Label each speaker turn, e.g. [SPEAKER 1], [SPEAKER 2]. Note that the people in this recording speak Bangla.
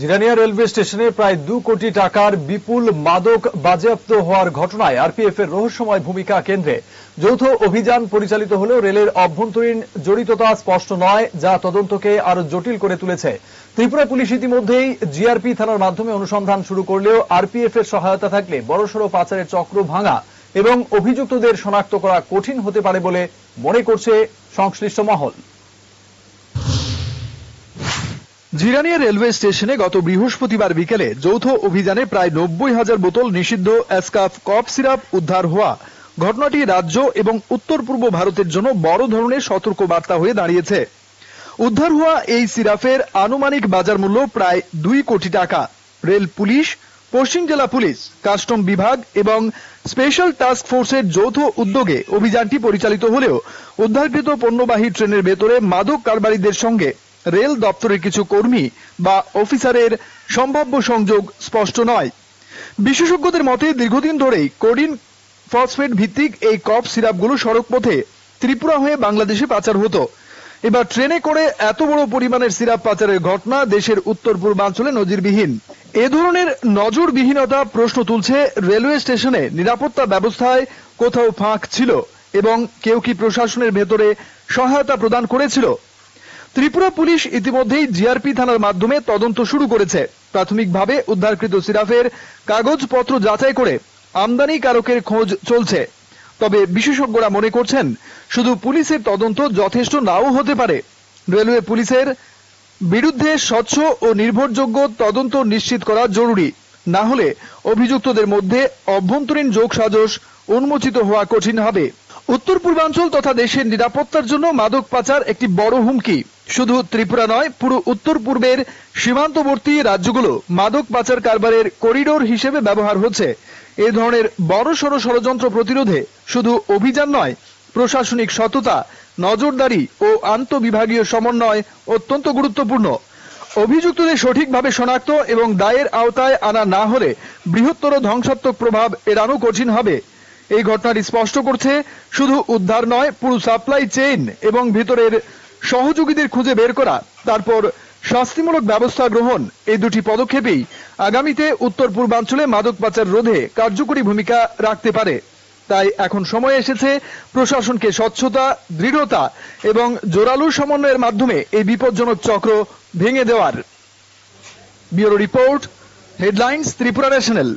[SPEAKER 1] জিরানিয়া রেলওয়ে স্টেশনে প্রায় দু কোটি টাকার বিপুল মাদক বাজেয়াপ্ত হওয়ার ঘটনায় আরপিএফ এর রহস্যময় ভূমিকা কেন্দ্রে যৌথ অভিযান পরিচালিত হলেও রেলের অভ্যন্তরীণ জড়িততা স্পষ্ট নয়, যা তদন্তকে আরও জটিল করে তুলেছে। ত্রিপুরা পুলিশ ইতিমধ্যেই জিআরপি থানার মাধ্যমে অনুসন্ধান শুরু করলেও আরপিএফ এর সহায়তা থাকলে বড়সড় পাচারের চক্র ভাঙা এবং অভিযুক্তদের শনাক্ত করা কঠিন হতে পারে বলে মনে করছে সংশ্লিষ্ট মহল।
[SPEAKER 2] জিরানিয়া রেলওয়ে স্টেশনে গত বৃহস্পতিবার বিকেলে যৌথ অভিযানে প্রায় নব্বই হাজার বোতল নিষিদ্ধ অ্যাসকাফ কফ সিরাপ উদ্ধার হওয়া ঘটনাটি রাজ্য এবং উত্তর পূর্ব ভারতের জন্য বড় ধরনের সতর্ক বার্তা হয়ে দাঁড়িয়েছে। উদ্ধার হওয়া এই সিরাপের আনুমানিক বাজার মূল্য প্রায় দুই কোটি টাকা। রেল পুলিশ, পশ্চিম জেলা পুলিশ, কাস্টম বিভাগ এবং স্পেশাল টাস্ক ফোর্সের যৌথ উদ্যোগে অভিযানটি পরিচালিত হলেও উদ্ধারকৃত পণ্যবাহী ট্রেনের ভেতরে মাদক কারবারিদের সঙ্গে রেল দপ্তরের কিছু কর্মী বা অফিসারের সম্ভাব্য সংযোগ স্পষ্ট নয়। বিশেষজ্ঞদের মতে, দীর্ঘদিন ধরেই কোডিন ফসফেট ভিত্তিক এই কফ সিরাপগুলো সড়ক পথে ত্রিপুরা হয়ে বাংলাদেশে পাচার হতো। এবার ট্রেনে করে এত বড় পরিমাণের সিরাপ পাচারের ঘটনা দেশের উত্তর পূর্বাঞ্চলে নজিরবিহীন। এ ধরনের নজরবিহীনতা প্রশ্ন তুলছে রেলওয়ে স্টেশনে নিরাপত্তা ব্যবস্থায় কোথাও ফাঁক ছিল এবং কেউ কি প্রশাসনের ভেতরে সহায়তা প্রদান করেছিল? ত্রিপুরা পুলিশ ইতিমধ্যেই জিআরপি থানার মাধ্যমে তদন্ত শুরু করেছে। প্রাথমিকভাবে উদ্ধারকৃত সিরাফের কাগজপত্র যাচাই করে আমদানিকারকের খোঁজ চলছে। তবে বিশেষজ্ঞরা মনে করছেন, শুধু পুলিশের তদন্ত যথেষ্ট নাও হতে পারে। রেলওয়ে পুলিশের বিরুদ্ধে স্বচ্ছ ও নির্ভরযোগ্য তদন্ত নিশ্চিত করা জরুরি। না হলে অভিযুক্তদের মধ্যে অভ্যন্তরীণ যোগসাজশ উন্মোচিত হওয়া কঠিন হবে। উত্তর পূর্বাঞ্চল তথা দেশের নিরাপত্তার জন্য মাদক পাচার একটি বড় হুমকি। শুধু ত্রিপুরা নয়, পুরো উত্তর পূর্বের সীমান্তবর্তী রাজ্যগুলো মাদক পাচার কারবারের করিডোর হিসেবে ব্যবহার হচ্ছে। এ ধরনের বড় সড় ষড়যন্ত্র প্রতিরোধে শুধু অভিযান নয়, প্রশাসনিক সততা, নজরদারি ও আন্তবিভাগীয় সমন্বয় অত্যন্ত গুরুত্বপূর্ণ। অভিযুক্তদের সঠিকভাবে শনাক্ত এবং দায়ের আওতায় আনা না হলে বৃহত্তর ধ্বংসাত্মক প্রভাব এড়ানো কঠিন হবে। এই ঘটনাটি স্পষ্ট করছে, শুধু উদ্ধার নয়, পুরো সাপ্লাই চেইন এবং ভিতরের সহযোগীদের খুঁজে বের করা, তারপর শাস্তিমূলক ব্যবস্থা গ্রহণ, এই দুটি পদক্ষেপেই আগামীতে উত্তর পূর্বাঞ্চলে মাদক পাচার রোধে কার্যকরী ভূমিকা রাখতে পারে। তাই এখন সময় এসেছে প্রশাসনকে স্বচ্ছতা, দৃঢ়তা এবং জোরালো সমন্বয়ের মাধ্যমে এই বিপজ্জনক চক্র ভেঙে দেওয়ার। Bureau report, headlines, Tripura national.